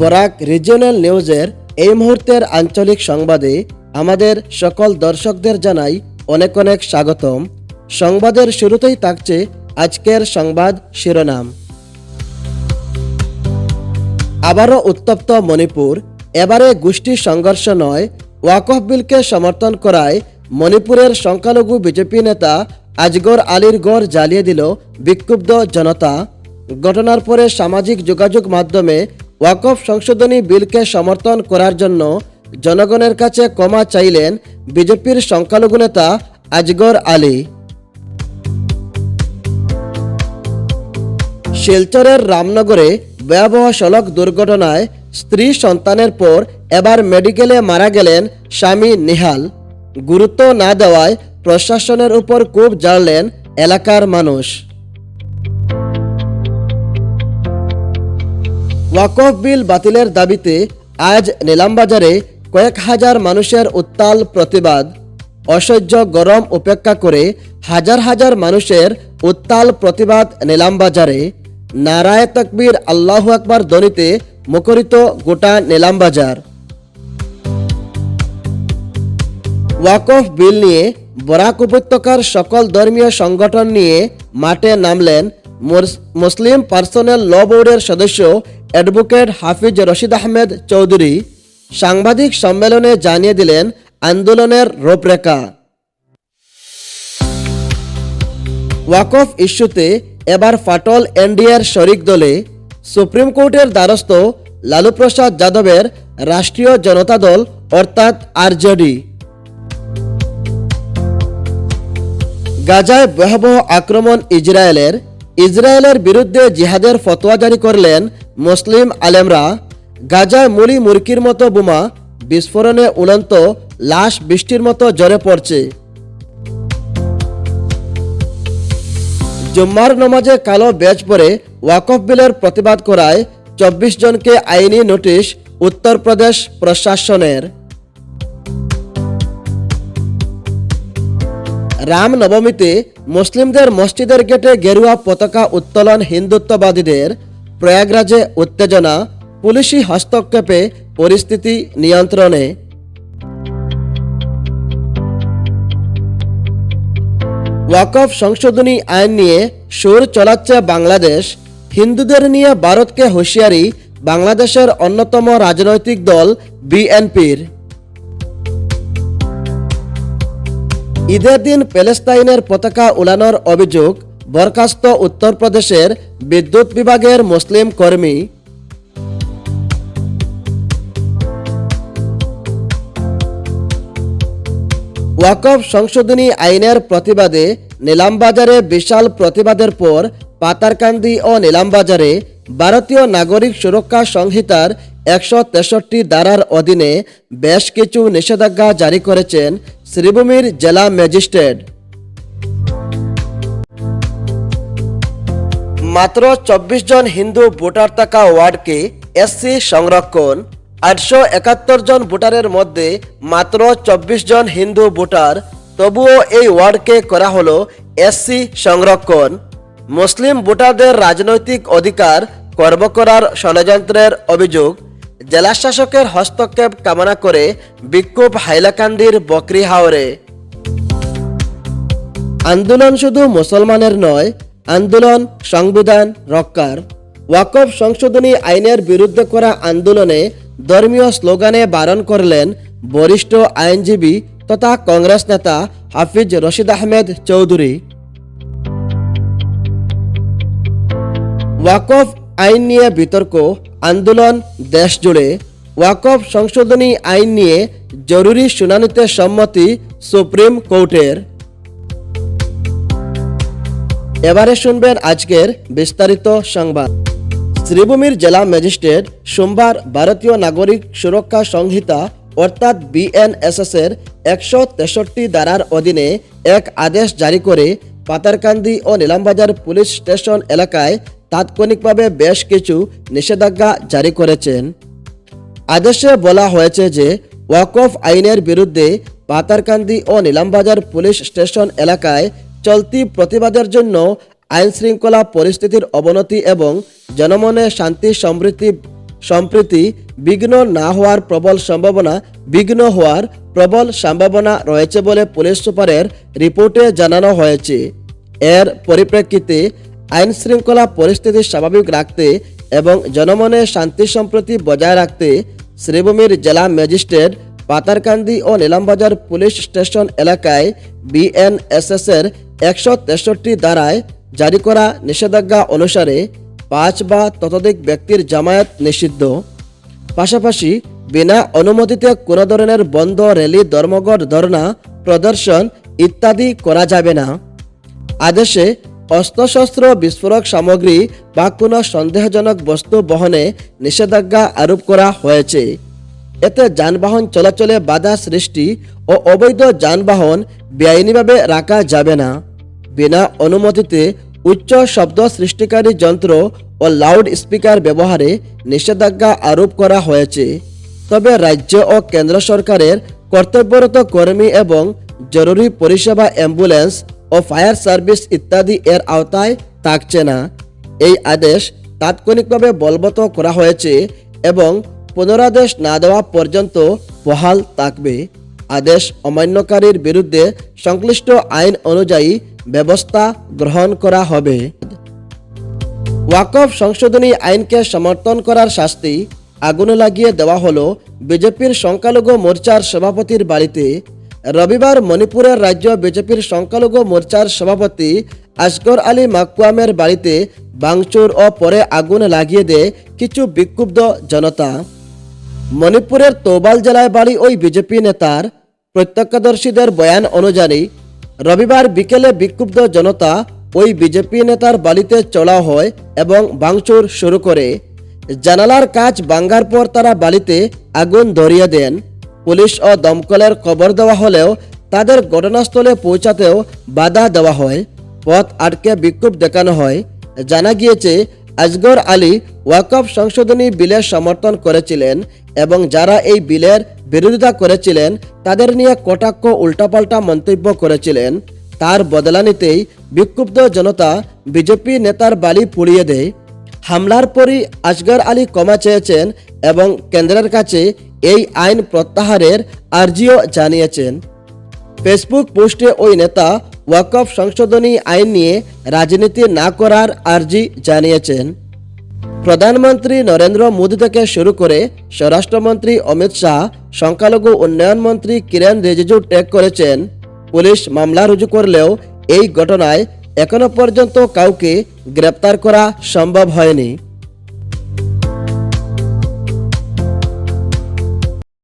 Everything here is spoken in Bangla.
বরাক রিজিওনাল নিউজের এই মুহূর্তের আঞ্চলিক সংবাদে আমাদের সকল দর্শকদের জানাই অনেক অনেক স্বাগতম। সংবাদের শুরুতেই থাকছে আজকের সংবাদ শিরোনাম। আবারও উত্তপ্ত মণিপুর, এবারে গোষ্ঠী সংঘর্ষ নয়, ওয়াকফ বিলকে সমর্থন করায় মণিপুরের সংখ্যালঘু বিজেপি নেতা আজগর আলীর গড় জ্বালিয়ে দিল বিক্ষুব্ধ জনতা। ঘটনার পরে সামাজিক যোগাযোগ মাধ্যমে ওয়াকফ সংশোধনী বিলকে সমর্থন করার জন্য জনগণের কাছে ক্ষমা চাইলেন বিজেপির সংখ্যালঘু নেতা আজগর আলী। শিলচরের রামনগরে ভয়াবহ সড়ক দুর্ঘটনায় স্ত্রী সন্তানের পর এবার মেডিকেলে মারা গেলেন স্বামী নিহাল। গুরুত্ব না দেওয়ায় প্রশাসনের উপর খুব জানলেন এলাকার মানুষ। ওয়াকফ বিল বাতিলের দাবিতে আজ নিলামবাজারে কয়েক হাজার মানুষের উত্তাল প্রতিবাদ। অসহ্য গরম উপেক্ষা করে হাজার হাজার মানুষের উত্তাল প্রতিবাদ নিলামবাজারে। নারায় তকবীর আল্লাহ আকবার ধ্বনিতে মুখরিত গোটা নিলামবাজার। ওয়াকফ বিল নিয়ে বরাক উপত্যকার সকল ধর্মীয় সংগঠন নিয়ে মাঠে নামলেন মুসলিম পার্সোনেল ল বোর্ডের সদস্য অ্যাডভোকেট হাফিজ রশিদ আহমেদ চৌধুরী সাংবাদিক সম্মেলনে জানিয়ে দিলেন আন্দোলনের রূপরেখা। ওয়াকফ ইস্যুতে এবার ফাটল এনডিএর শরিক দলে সুপ্রিম কোর্টের দ্বারস্থ লালু প্রসাদ যাদবের রাষ্ট্রীয় জনতা দল অর্থাৎ আরজেডি। গাজায় ভয়াবহ আক্রমণ ইসরায়েলের ইসরায়েলের বিরুদ্ধে জিহাদের ফতোয়া জারি করলেন মুসলিম আলেমরা। গাজায় মুড়ি মুরকির মতো বোমা, বিস্ফোরণে উড়ন্ত লাশ বৃষ্টির মতো জ্বরে পড়ছে। জুম্মার নমাজে কালো ব্যাজ পরে ওয়াকফ বিলের প্রতিবাদ করায় চব্বিশ জনকে আইনি নোটিশ উত্তরপ্রদেশ প্রশাসনের। রাম নবমীতে মুসলিমদের মসজিদের গেটে গেরুয়া পতাকা উত্তোলন হিন্দুত্ববাদীদের। প্রয়াগরাজে উত্তেজনা, পুলিশি হস্তক্ষেপে পরিস্থিতি নিয়ন্ত্রণে। ওয়াকফ সংশোধনী আইন নিয়ে সুর চলাচ্ছে বাংলাদেশ। হিন্দুদের নিয়ে ভারতকে হুঁশিয়ারি, বাংলাদেশের অন্যতম রাজনৈতিক দল বিএনপির। ঈদের দিন প্যালেস্তাইনের পতাকা উড়ানোর অভিযোগ বরখাস্ত উত্তরপ্রদেশের বিদ্যুৎ বিভাগের মুসলিম কর্মী। ওয়াকফ সংশোধনী আইনের প্রতিবাদে নিলামবাজারে বিশাল প্রতিবাদের পর পাতারকান্দি ও নিলামবাজারে ভারতীয় নাগরিক সুরক্ষা সংহিতার একশো তেষট্টি ধারার অধীনে বেশ কিছু নিষেধাজ্ঞা জারি করেছেন শ্রীভূমির জেলা ম্যাজিস্ট্রেট। মাত্র চব্বিশ জন হিন্দু ভোটার থাকা ওয়ার্ডকে এসসি সংরক্ষণ, আটশো একাত্তর জন ভোটারের মধ্যে মাত্র চব্বিশ জন হিন্দু ভোটার, তবুও এই ওয়ার্ডকে করা হলো এসসি সংরক্ষণ। মুসলিম ভোটারদের রাজনৈতিক অধিকার কর্ম করার ষড়যন্ত্রের অভিযোগ। জেলা শাসকের হস্তক্ষেপ কামনা করে বিক্ষোভ হাইলাকান্দির বকরি হাওরে। আন্দোলন শুধু মুসলমানের নয়, আন্দোলন, সংবিধান, রক্ষার। ওয়াকফ সংশোধনী আইনের বিরুদ্ধে করা আন্দোলনে ধর্মীয় স্লোগানে বারণ করলেন বরিষ্ঠ আইনজীবী তথা কংগ্রেস নেতা হাফিজ রশিদ আহমেদ চৌধুরী। ওয়াকফ আইন নিয়ে বিতর্ক, আন্দোলন, দেশ জুড়ে ওয়াকফ সংশোধনী আইন নিয়ে জরুরি শুনানিতে সম্মতি সুপ্রিম কোর্টের। এবারে শুনবেন আজকের বিস্তারিত সংবাদ। শ্রীভূমির জেলা ম্যাজিস্ট্রেট সোমবার ভারতীয় নাগরিক সুরক্ষা সংহিতা, অর্থাৎ বিএনএসএস এর একশো তেষট্টি ধারার অধীনে এক আদেশ জারি করে পাতারকান্দি ও নীলামবাজার পুলিশ স্টেশন এলাকায় তাৎক্ষণিকভাবে বেশ কিছু নিষেধাজ্ঞা জারি করেছেন। আদেশে বলা হয়েছে যে ওয়াকফ আইনের বিরুদ্ধে পাতারকান্দি ও নিলামবাজার পুলিশ স্টেশন এলাকায় চলতি প্রতিবাদের জন্য আইন শৃঙ্খলা পরিস্থিতির অবনতি এবং জনমনে শান্তি সমৃদ্ধি, সম্প্রতি বিঘ্ন না হওয়ার প্রবল সম্ভাবনা, বিঘ্ন হওয়ার প্রবল সম্ভাবনা রয়েছে বলে পুলিশ সুপারের রিপোর্টে জানানো হয়েছে। এর পরিপ্রেক্ষিতে আইন শৃঙ্খলা পরিস্থিতি স্বাভাবিক রাখতে এবং জনমনে শান্তি সম্প্রতি বজায় রাখতে শ্রীভূমির জেলা ম্যাজিস্ট্রেট পাতারকান্দি ও নীলামবাজার পুলিশ স্টেশন এলাকায় বিএনএসএস এর একশো তেষট্টি ধারায় জারি করা নিষেধাজ্ঞা অনুসারে পাঁচ বা ততোধিক ব্যক্তির জামায়াত নিষিদ্ধ। পাশাপাশি বিনা অনুমতিতে কোনো ধরনের বন্ধ র্যালি, ধর্মঘট, ধর্ণা, প্রদর্শন ইত্যাদি করা যাবে না। আদেশে অস্ত্রশস্ত্র বিস্ফোরক সামগ্রী বা কোনো সন্দেহজনক বস্তু বহনে নিষেধাজ্ঞা আরোপ করা হয়েছে। এতে যানবাহন চলাচলে বাধা সৃষ্টি ও অবৈধ যানবাহন বেআইনিভাবে রাখা যাবে না। বিনা অনুমতিতে উচ্চ শব্দ সৃষ্টিকারী যন্ত্র ও লাউড স্পিকার ব্যবহারে নিষেধাজ্ঞা আরোপ করা হয়েছে। তবে রাজ্য ও কেন্দ্র সরকারের কর্তব্যরত কর্মী এবং জরুরি পরিষেবা অ্যাম্বুলেন্স ও ফায়ার সার্ভিস ইত্যাদি এর আওতায় থাকছে না। এই আদেশ তাৎক্ষণিকভাবে বলবৎ করা হয়েছে এবং পুনরাদেশ না দেওয়া পর্যন্ত বহাল থাকবে। আদেশ অমান্যকারীর বিরুদ্ধে সংশ্লিষ্ট আইন অনুযায়ী ব্যবস্থা গ্রহণ করা হবে। ওয়াকফ সংশোধনী আইনকে সমর্থন করার শাস্তি আগুনে লাগিয়ে দেওয়া হলো বিজেপির সংখ্যালঘু মোর্চার সভাপতির বাড়িতে রবিবার মণিপুরের রাজ্য বিজেপির সংখ্যালঘু মোর্চার সভাপতি আসগর আলী মাকুয়ামের বাড়িতে বাংচুর ও পরে আগুন লাগিয়ে দেয় কিছু বিক্ষুব্ধ জনতা। মণিপুরের তৌবাল জেলায় বাড়ি ওই বিজেপি নেতার প্রত্যক্ষদর্শীদের বয়ান অনুযায়ী, রবিবার বিকেলে বিক্ষুব্ধ জনতা ওই বিজেপি নেতার বাড়িতে চড়াও হয় এবং ভাঙচুর শুরু করে। জানালার কাজ ভাঙ্গার পর তারা বাড়িতে আগুন ধরিয়ে দেন। পুলিশ ও দমকলের খবর দেওয়া হলেও তাদের ঘটনাস্থলে পৌঁছাতেও বাধা দেওয়া হয়। পথ আটকে বিক্ষোভ দেখানো হয়। জানা গিয়েছে, আজগর আলী ওয়াকফ সংশোধনী বিলের সমর্থন করেছিলেন এবং যারা এই বিলের বিরোধিতা করেছিলেন, তাদের নিয়ে কটাক্ষ উল্টাপাল্টা মন্তব্য করেছিলেন। তার বদলা নিতেই বিক্ষুব্ধ জনতা বিজেপি নেতার বালি পুড়িয়ে দেয়। হামলার পরই আসগর আলী ক্ষমা চেয়েছেন এবং কেন্দ্রের কাছে এই আইন প্রত্যাহারের আর্জিও জানিয়েছেন। ফেসবুক পোস্টে ওই নেতা ওয়াকফ সংশোধনী আইন নিয়ে রাজনীতি না করার আর্জি জানিয়েছেন। প্রধানমন্ত্রী নরেন্দ্র মোদী থেকে শুরু করে স্বরাষ্ট্রমন্ত্রী অমিত শাহ, সংখ্যালঘু উন্নয়ন মন্ত্রী কিরেন রিজিজু ট্যাগ করেছেন, পুলিশ মামলা রুজু করলেও এই ঘটনায় এখনও পর্যন্ত কাউকে গ্রেপ্তার করা সম্ভব হয়নি।